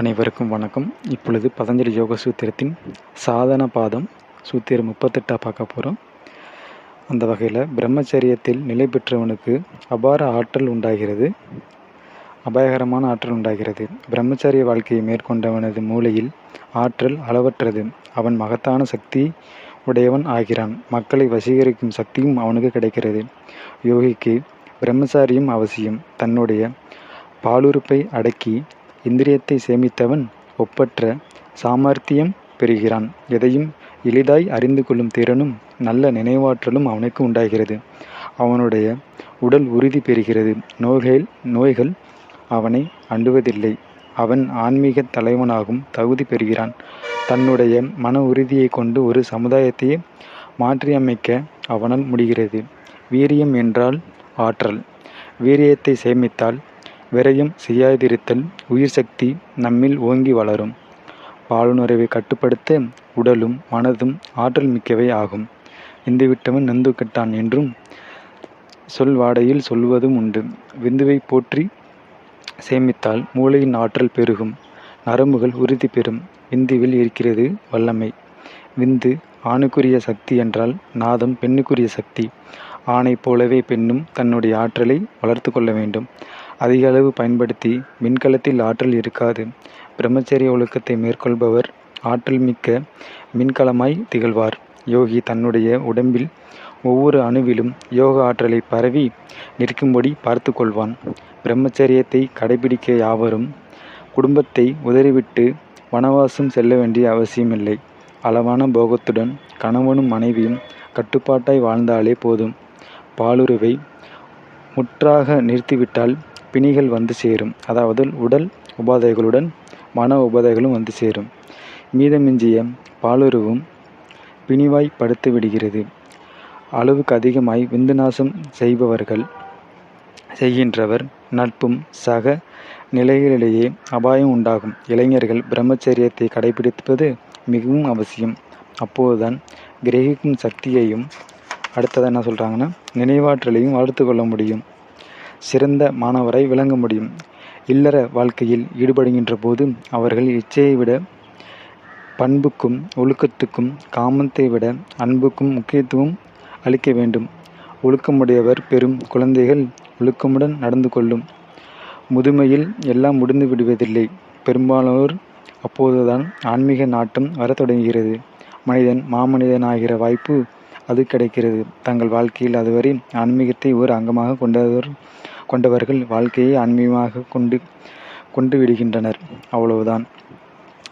அனைவருக்கும் வணக்கம். இப்பொழுது பதஞ்சலி யோக சூத்திரத்தின் சாதன பாதம் சூத்திரம் முப்பத்தெட்டா பார்க்க போகிறோம் அந்த வகையில் பிரம்மச்சரியத்தில் நிலை பெற்றவனுக்கு அபார ஆற்றல் உண்டாகிறது. அபாயகரமான ஆற்றல் உண்டாகிறது. பிரம்மச்சரிய வாழ்க்கையை மேற்கொண்டவனது மூளையில் ஆற்றல் அளவற்றது. அவன் மகத்தான சக்தி உடையவன் ஆகிறான். மக்களை வசீகரிக்கும் சக்தியும் அவனுக்கு கிடைக்கிறது. யோகிக்கு பிரம்மச்சாரியும் அவசியம். தன்னுடைய பாலுறுப்பை அடக்கி இந்திரியத்தை சேமித்தவன் ஒப்பற்ற சாமர்த்தியம் பெறுகிறான். எதையும் எளிதாய் அறிந்து கொள்ளும் திறனும் நல்ல நினைவாற்றலும் அவனுக்கு உண்டாகிறது. அவனுடைய உடல் உறுதி பெறுகிறது. நோய்கள் நோய்கள் அவனை அண்டுவதில்லை. அவன் ஆன்மீக தலைவனாகும் தகுதி பெறுகிறான். தன்னுடைய மன உறுதியை கொண்டு ஒரு சமுதாயத்தையே மாற்றியமைக்க அவனால் முடிகிறது. வீரியம் என்றால் ஆற்றல். வீரியத்தை சேமித்தால் விரயம் செய்யாதிருத்தல் உயிர் சக்தி நம்மில் ஓங்கி வளரும். பாலுணர்வை கட்டுப்படுத்த உடலும் மனதும் ஆற்றல் மிக்கவை ஆகும். இந்து விட்டவன் நந்து கெட்டான் என்றும் சொல்வாடையில் சொல்வதும் உண்டு. விந்துவை போற்றி சேமித்தால் மூளையின் ஆற்றல் பெருகும். நரம்புகள் உறுதி பெறும். விந்துவில் இருக்கிறது வல்லமை. விந்து ஆணுக்குரிய சக்தி என்றால் நாதம் பெண்ணுக்குரிய சக்தி. ஆணை போலவே பெண்ணும் தன்னுடைய ஆற்றலை வளர்த்து கொள்ள வேண்டும். அதிக அளவு பயன்படுத்தி மின்கலத்தில் ஆற்றல் இருக்காது. பிரம்மச்சரிய ஒழுக்கத்தை மேற்கொள்பவர் ஆற்றல் மிக்க மின்கலமாய் திகழ்வார். யோகி தன்னுடைய உடம்பில் ஒவ்வொரு அணுவிலும் யோக ஆற்றலை பரவி நிற்கும்படி பார்த்து கொள்வான் பிரம்மச்சரியத்தை கடைபிடிக்க யாவரும் குடும்பத்தை உதறிவிட்டு வனவாசம் செல்ல வேண்டிய அவசியமில்லை. அளவான போகத்துடன் கணவனும் மனைவியும் கட்டுப்பாட்டாய் வாழ்ந்தாலே போதும். பாலுறவை முற்றாக நிறுத்திவிட்டால் பிணிகள் வந்து சேரும். அதாவது உடல் உபாதைகளுடன் மன உபாதைகளும் வந்து சேரும். மீதமிஞ்சிய பாலுறவும் பிணிவாய் படுத்து விடுகிறது அளவுக்கு அதிகமாய் விந்து நாசம் செய்பவர்கள் செய்கின்றவர். நட்பும் சக நிலைகளிலேயே அபாயம் உண்டாகும். இளைஞர்கள் பிரம்மச்சரியத்தை கடைபிடிப்பது மிகவும் அவசியம். அப்போதுதான் கிரகிக்கும் சக்தியையும் அடுத்ததாக என்ன சொல்கிறாங்கன்னா நினைவாற்றலையும் வளர்த்து கொள்ள முடியும். சிறந்த மாணவரை விளங்க முடியும். இல்லற வாழ்க்கையில் ஈடுபடுகின்ற போது அவர்கள் இச்சையை விட பண்புக்கும் ஒழுக்கத்துக்கும் காமத்தை விட அன்புக்கும் முக்கியத்துவம் அளிக்க வேண்டும். ஒழுக்கமுடையவர் பெறும் குழந்தைகள் ஒழுக்கமுடன் நடந்து கொள்ளும். முதுமையில் எல்லாம் முடிந்து விடுவதில்லை. பெரும்பாலோர் அப்போதுதான் ஆன்மீக நாட்டம் வரத் தொடங்குகிறது. மனிதன் மாமனிதனாகிற வாய்ப்பு அது கிடைக்கிறது. தங்கள் வாழ்க்கையில் அதுவரை ஆன்மீகத்தை ஒரு அங்கமாக கொண்டவர் கொண்டவர்கள் வாழ்க்கையை ஆன்மீகமாக கொண்டு கொண்டு விடுகின்றனர். அவ்வளவுதான்.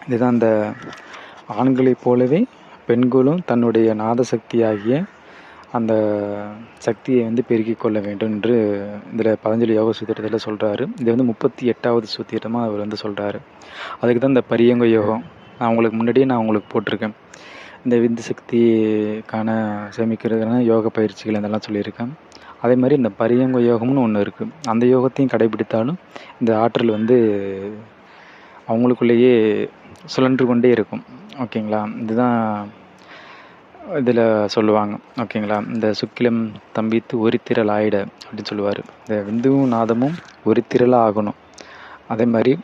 இதுதான் அந்த ஆண்களைப் போலவே பெண்களும் தன்னுடைய நாத சக்தியாகிய அந்த சக்தியை வந்து பெருக்கிக் கொள்ள வேண்டும் என்று இதில் பதஞ்சலி யோக சூத்திரத்தில் சொல்கிறாரு இது வந்து முப்பத்தி எட்டாவது சூத்திரமாக அவர் வந்து சொல்கிறாரு அதுக்கு தான் இந்த பரியங்க யோகம். நான் உங்களுக்கு முன்னாடியே நான் உங்களுக்கு போட்டிருக்கேன். இந்த விந்து சக்திக்கான சேமிக்கிறதுக்கான யோக பயிற்சிகள் இதெல்லாம் சொல்லியிருக்கேன். அதே மாதிரி இந்த பரியங்க யோகம்னு ஒன்று இருக்குது அந்த யோகத்தையும் கடைபிடித்தாலும் இந்த ஆற்றல் வந்து அவங்களுக்குள்ளேயே சுழன்று கொண்டே இருக்கும். ஓகேங்களா? இதுதான் இதில் சொல்லுவாங்க. ஓகேங்களா? இந்த சுக்கிலம் தம்பித்து ஒரு திரள் ஆயிட அப்படின்னு சொல்லுவார். இந்த விந்துவும் நாதமும் ஒரு திரளாக ஆகணும். அதே மாதிரி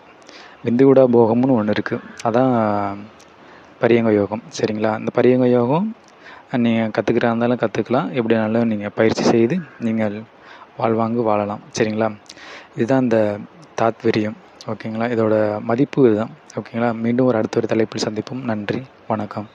விந்துவிடா போகம்னு ஒன்று இருக்குது அதான் பரியங்க யோகம். சரிங்களா? இந்த பரியங்க யோகம் நீங்கள் கற்றுக்கிறா இருந்தாலும் கற்றுக்கலாம் எப்படினாலும் நீங்கள் பயிற்சி செய்து நீங்கள் வாழ்வாங்கு வாழலாம். சரிங்களா? இதுதான் இந்த தாத்பரியம். ஓகேங்களா? இதோட மதிப்பு இதுதான். ஓகேங்களா? மீண்டும் ஒரு அடுத்த ஒரு தலைப்பில் சந்திப்போம். நன்றி. வணக்கம்.